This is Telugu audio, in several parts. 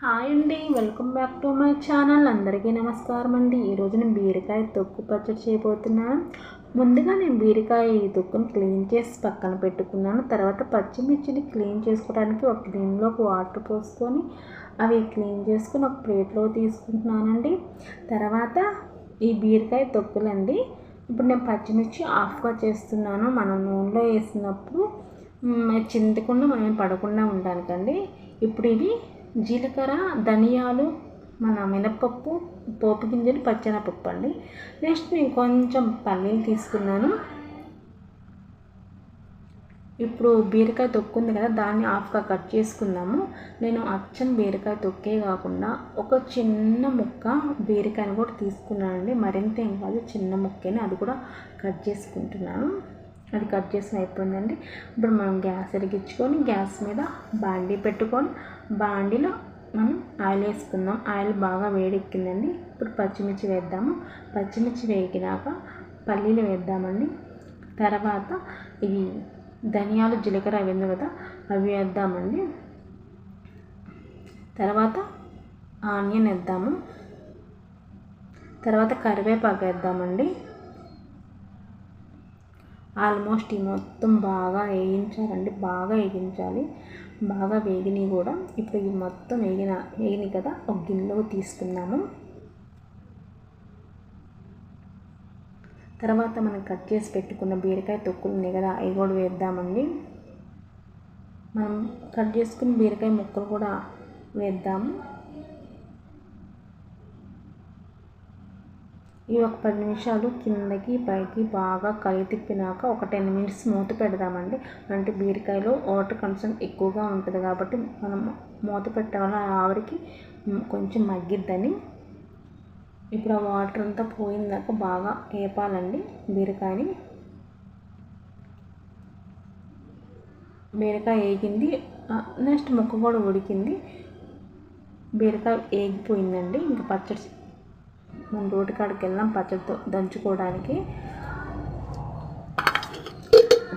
హాయ్ అండి welcome back to my channel. అందరికీ నమస్కారం అండి. ఈరోజు నేను బీరకాయ తొక్కు పచ్చడి చేయబోతున్నాను. ముందుగా నేను బీరకాయ తొక్కును క్లీన్ చేసి పక్కన పెట్టుకున్నాను. తర్వాత పచ్చిమిర్చిని క్లీన్ చేసుకోవడానికి ఒక గిన్నెలోకి వాటర్ పోసుకొని అవి క్లీన్ చేసుకుని ఒక ప్లేట్లో తీసుకుంటున్నానండి. తర్వాత ఈ బీరకాయ తొక్కులండి. ఇప్పుడు నేను పచ్చిమిర్చి ఆఫ్గా చేస్తున్నాను. మనం నూనెలో వేసినప్పుడు చింతకుండా మనం పడకుండా ఉండడానికండి ఇప్పుడు ఇవి జీలకర్ర ధనియాలు మన మినపప్పు పోపు గింజలు పచ్చెనపప్పు అండి. నెక్స్ట్ నేను కొంచెం పల్లీలు తీసుకున్నాను. ఇప్పుడు బీరకాయ తొక్కు ఉంది కదా దాన్ని హాఫ్గా కట్ చేసుకుందాము. నేను అచ్చం బీరకాయ తొక్కే కాకుండా ఒక చిన్న ముక్క బీరకాయని కూడా తీసుకున్నానండి. మరింత ఏం కాదు చిన్న ముక్కని అది కూడా కట్ చేసుకుంటున్నాను. అది కట్ చేసిన అయిపోయిందండి. ఇప్పుడు మనం గ్యాస్ వెలిగించుకొని గ్యాస్ మీద బాండీ పెట్టుకొని బాండీలో మనం ఆయిల్ వేసుకుందాం. ఆయిల్ బాగా వేడెక్కిందండి. ఇప్పుడు పచ్చిమిర్చి వేద్దాము. పచ్చిమిర్చి వేగినాక పల్లీలు వేద్దామండి. తర్వాత ఇవి ధనియాలు జీలకర్ర అవి కదా అవి వేద్దామండి. తర్వాత ఆనియన్ వేద్దాము. తర్వాత కరివేపాకు వేద్దామండి. ఆల్మోస్ట్ ఈ మొత్తం బాగా వేయించాలండి బాగా వేగించాలి. బాగా వేగినవి కూడా ఇప్పుడు ఇవి మొత్తం వేగిన వేగినాయి కదా ఒక గిన్నెలో తీసుకున్నాము తర్వాత మనం కట్ చేసి పెట్టుకున్న బీరకాయ తొక్కులు ఉన్నాయి కదా అవి కూడా వేద్దామండి. మనం కట్ చేసుకున్న బీరకాయ ముక్కలు కూడా వేద్దాము. ఇవి ఒక పది నిమిషాలు కిందకి పైకి బాగా కలి తిప్పినాక ఒక టెన్ మినిట్స్ మూత పెడదామండి. అంటే బీరకాయలో వాటర్ కన్సెంట్ ఎక్కువగా ఉంటుంది కాబట్టి మనం మూత పెట్టడం వల్ల ఆవిరికి కొంచెం మగ్గిద్దని. ఇప్పుడు ఆ వాటర్ అంతా పోయిందాక బాగా వేపాలండి బీరకాయని. బీరకాయ వేగింది నెక్స్ట్ ముక్క కూడా ఉడికింది. బీరకాయ వేగిపోయిందండి ఇంకా పచ్చడి మనం రోడ్డు కాడికి వెళ్ళాం పచ్చడితో దంచుకోవడానికి.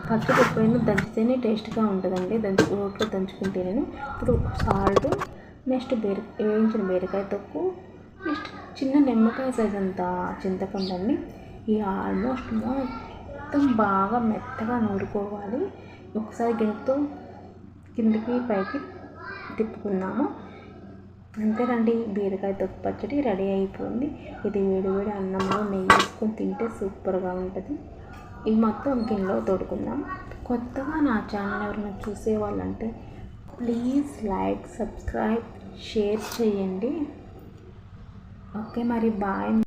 పచ్చడి ఎప్పుడైనా దంచితేనే టేస్ట్గా ఉంటుందండి. దంచు రోట్లో దంచుకుంటేనే. ఇప్పుడు సాల్ట్ నెక్స్ట్ బీర వేయించిన బీరకాయ తొక్కు నెక్స్ట్ చిన్న నిమ్మకాయ సైజ్ అంత చింతపండు అండి. ఈ ఆల్మోస్ట్ మొత్తం బాగా మెత్తగా నూరుకోవాలి. ఒకసారి గిన్నెతో కిందకి పైకి తిప్పుకున్నాము అంతేనండి బీరకాయ తొక్కు పచ్చడి రెడీ అయిపోయింది. ఇది వేడి వేడి అన్నంలో నెయ్యి వేసుకొని తింటే సూపర్గా ఉంటుంది. ఇది మొత్తం గిన్నెలో తోడుకుందాం. కొత్తగా నా ఛానల్ ఎవరైనా చూసే వాళ్ళంటే ప్లీజ్ లైక్ సబ్స్క్రైబ్ షేర్ చేయండి. ఓకే మరి బాయ్.